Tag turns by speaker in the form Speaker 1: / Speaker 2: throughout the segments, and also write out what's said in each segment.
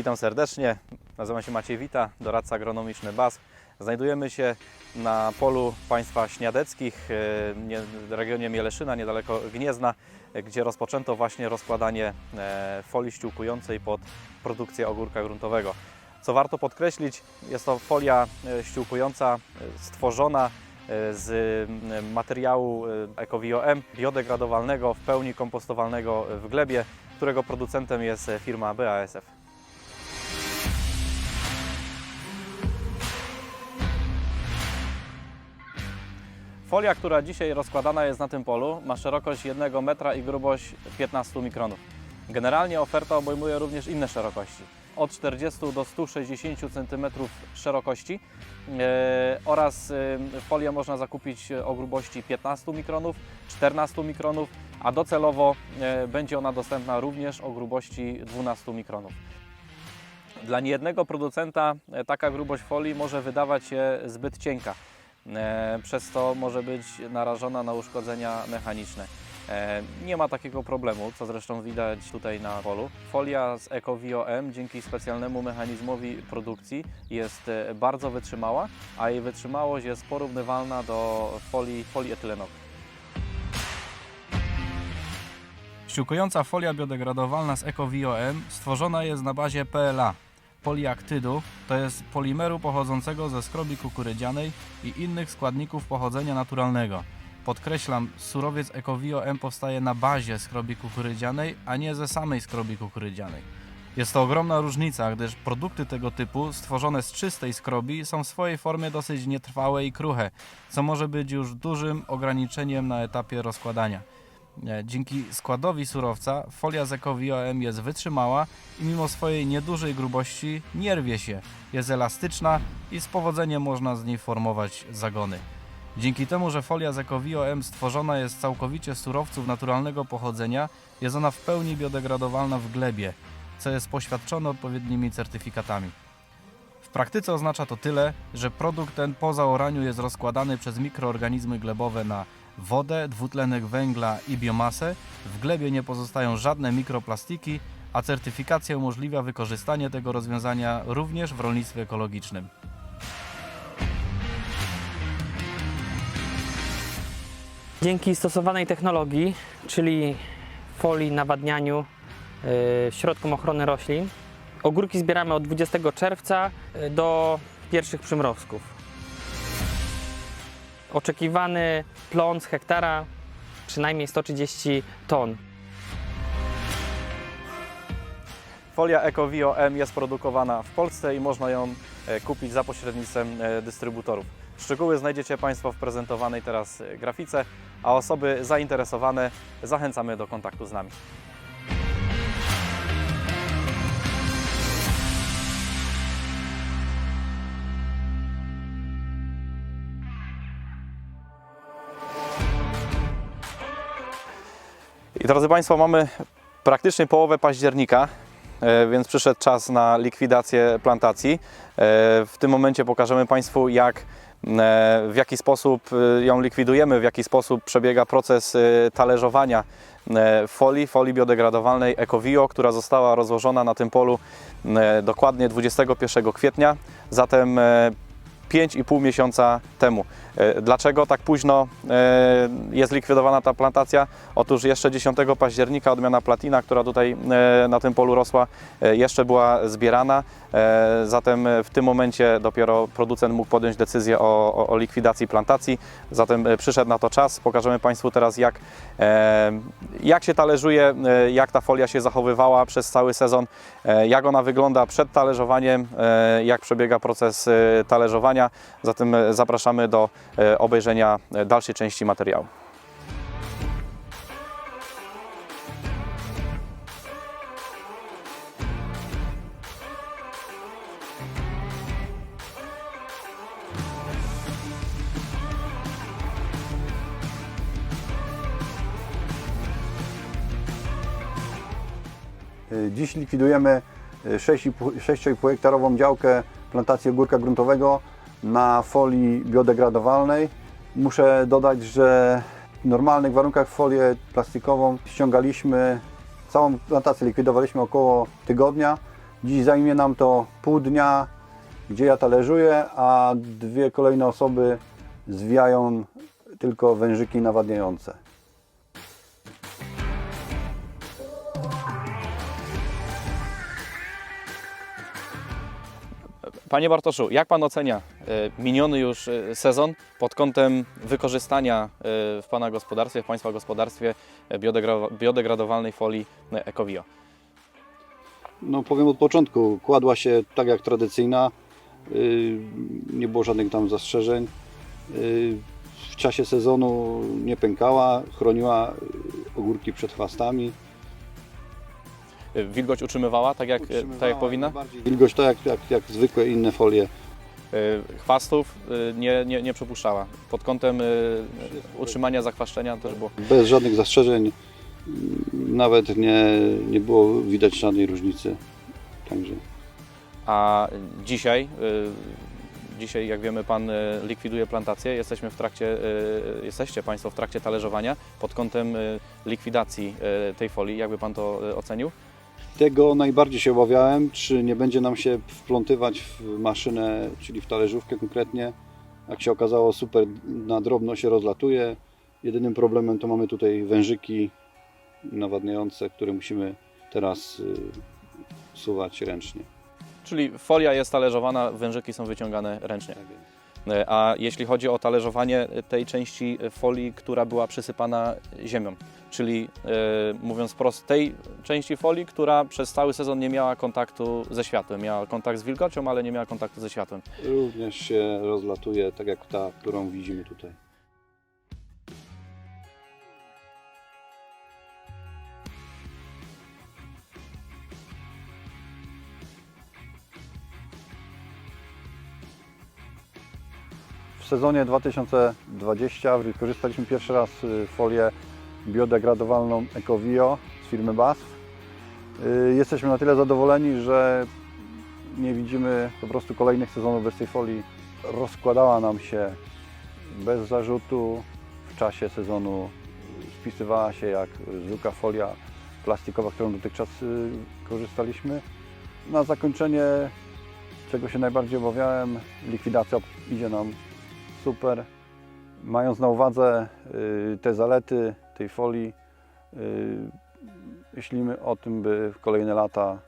Speaker 1: Witam serdecznie, nazywam się Maciej Wita, doradca agronomiczny BAS. Znajdujemy się na polu państwa śniadeckich e, w regionie Mieleszyna, niedaleko Gniezna, gdzie rozpoczęto właśnie rozkładanie e, folii ściółkującej pod produkcję ogórka gruntowego. Co warto podkreślić, jest to folia e, ściółkująca stworzona z materiału e, EcoVio M, biodegradowalnego, w pełni kompostowalnego w glebie, którego producentem jest firma BASF. Folia, która dzisiaj rozkładana jest na tym polu, ma szerokość 1 metra i grubość 15 mikronów. Generalnie oferta obejmuje również inne szerokości. Od 40 do 160 cm szerokości e, oraz e, folię można zakupić o grubości 15 mikronów, 14 mikronów, a docelowo e, będzie ona dostępna również o grubości 12 mikronów. Dla niejednego producenta e, taka grubość folii może wydawać się zbyt cienka. E, Przez to może być narażona na uszkodzenia mechaniczne. E, Nie ma takiego problemu, co zresztą widać tutaj na polu. Folia z EcoVio M dzięki specjalnemu mechanizmowi produkcji jest e, bardzo wytrzymała, a jej wytrzymałość jest porównywalna do folii polietylenowej.
Speaker 2: Ściółkująca folia biodegradowalna z EcoVio M stworzona jest na bazie PLA, poliaktydu, to jest polimeru pochodzącego ze skrobi kukurydzianej i innych składników pochodzenia naturalnego. Podkreślam, surowiec EcoVio M powstaje na bazie skrobi kukurydzianej, a nie ze samej skrobi kukurydzianej. Jest to ogromna różnica, gdyż produkty tego typu, stworzone z czystej skrobi, są w swojej formie dosyć nietrwałe i kruche, co może być już dużym ograniczeniem na etapie rozkładania. E, Dzięki składowi surowca folia z EcoVio M jest wytrzymała i mimo swojej niedużej grubości nie rwie się, jest elastyczna i z powodzeniem można z niej formować zagony. Dzięki temu, że folia z EcoVio M stworzona jest całkowicie z surowców naturalnego pochodzenia, jest ona w pełni biodegradowalna w glebie, co jest poświadczone odpowiednimi certyfikatami. W praktyce oznacza to tyle, że produkt ten po zaoraniu jest rozkładany przez mikroorganizmy glebowe na wodę, dwutlenek węgla i biomasę. W glebie nie pozostają żadne mikroplastiki, a certyfikacja umożliwia wykorzystanie tego rozwiązania również w rolnictwie ekologicznym.
Speaker 3: Dzięki stosowanej technologii, czyli folii, nawadnianiu, y, środkom ochrony roślin, ogórki zbieramy od 20 czerwca y, do pierwszych przymrozków. Oczekiwany plon z hektara przynajmniej 130 ton.
Speaker 1: Folia EcoVio M jest produkowana w Polsce i można ją e, kupić za pośrednictwem e, dystrybutorów. Szczegóły znajdziecie Państwo w prezentowanej teraz e, grafice, a osoby zainteresowane zachęcamy do kontaktu z nami. I drodzy Państwo, mamy praktycznie połowę października, e, więc przyszedł czas na likwidację plantacji. E, W tym momencie pokażemy Państwu, jak, e, w jaki sposób ją likwidujemy, w jaki sposób przebiega proces talerzowania folii, folii biodegradowalnej EcoVio, która została rozłożona na tym polu dokładnie 21 kwietnia, zatem 5,5 miesiąca temu. E, Dlaczego tak późno e, jest likwidowana ta plantacja? Otóż jeszcze 10 października odmiana platina, która tutaj e, na tym polu rosła, jeszcze była zbierana. Zatem w tym momencie dopiero producent mógł podjąć decyzję o, o, likwidacji plantacji. Zatem przyszedł na to czas. Pokażemy Państwu teraz, jak, jak się talerzuje, jak ta folia się zachowywała przez cały sezon, jak ona wygląda przed talerzowaniem, jak przebiega proces e, Zatem e, zapraszamy do e, obejrzenia e, dalszej części materiału.
Speaker 4: Dziś likwidujemy y, 6,5 6,5 hektarową działkę plantacji ogórka gruntowego na folii biodegradowalnej. Muszę dodać, że w normalnych warunkach folię plastikową ściągaliśmy, całą plantację likwidowaliśmy około tygodnia. Dziś zajmie nam to pół dnia, gdzie ja talerzuję, a dwie kolejne osoby zwijają tylko wężyki nawadniające.
Speaker 1: Panie Bartoszu, jak Pan ocenia e, miniony już e, sezon pod kątem wykorzystania e, w Pana gospodarstwie, w Państwa gospodarstwie biodegra- biodegradowalnej folii Ecovio?
Speaker 4: No powiem od początku, kładła się tak jak tradycyjna, nie było żadnych tam zastrzeżeń. W czasie sezonu nie pękała, chroniła ogórki przed chwastami.
Speaker 1: Wilgoć utrzymywała tak jak, e, tak jak powinna?
Speaker 4: Wilgoć to jak, jak, jak zwykłe inne folie.
Speaker 1: E, Chwastów e, nie, nie, nie przepuszczała. Pod kątem e, utrzymania zachwaszczenia też było.
Speaker 4: Bez żadnych zastrzeżeń, nawet nie, nie było widać żadnej różnicy. Także
Speaker 1: A dzisiaj, y, dzisiaj jak wiemy, Pan y, likwiduje plantację. Jesteśmy w trakcie, y, jesteście Państwo w trakcie talerzowania pod kątem y, likwidacji y, tej folii. Jakby Pan to y, ocenił?
Speaker 4: Tego najbardziej się obawiałem, czy nie będzie nam się wplątywać w maszynę, czyli w talerzówkę konkretnie. Jak się okazało, super na drobno się rozlatuje. Jedynym problemem to mamy tutaj wężyki nawadniające, które musimy teraz y, suwać ręcznie.
Speaker 1: Czyli folia jest talerzowana, wężyki są wyciągane ręcznie. Y, A jeśli chodzi o talerzowanie tej części folii, która była przysypana ziemią, czyli mówiąc wprost, tej części folii, która przez cały sezon nie miała kontaktu ze światłem, miała kontakt z wilgocią, ale nie miała kontaktu ze światłem.
Speaker 4: Również się rozlatuje, tak jak ta, którą widzimy tutaj. Sezonie 2020 wykorzystaliśmy pierwszy raz y, folię biodegradowalną Ecovio z firmy BASF. Y, Jesteśmy na tyle zadowoleni, że nie widzimy po prostu kolejnych sezonów bez tej folii. Rozkładała nam się bez zarzutu. W czasie sezonu spisywała się jak zwykła folia plastikowa, którą dotychczas y, korzystaliśmy. Na zakończenie, czego się najbardziej obawiałem, likwidacja idzie nam super. Mając na uwadze y, te zalety tej folii, y, myślimy o tym, by w kolejne lata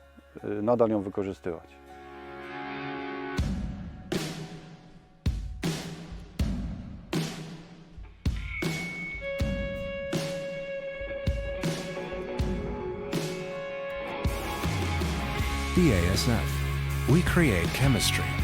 Speaker 4: y, nadal ją wykorzystywać.
Speaker 5: BASF. We create chemistry.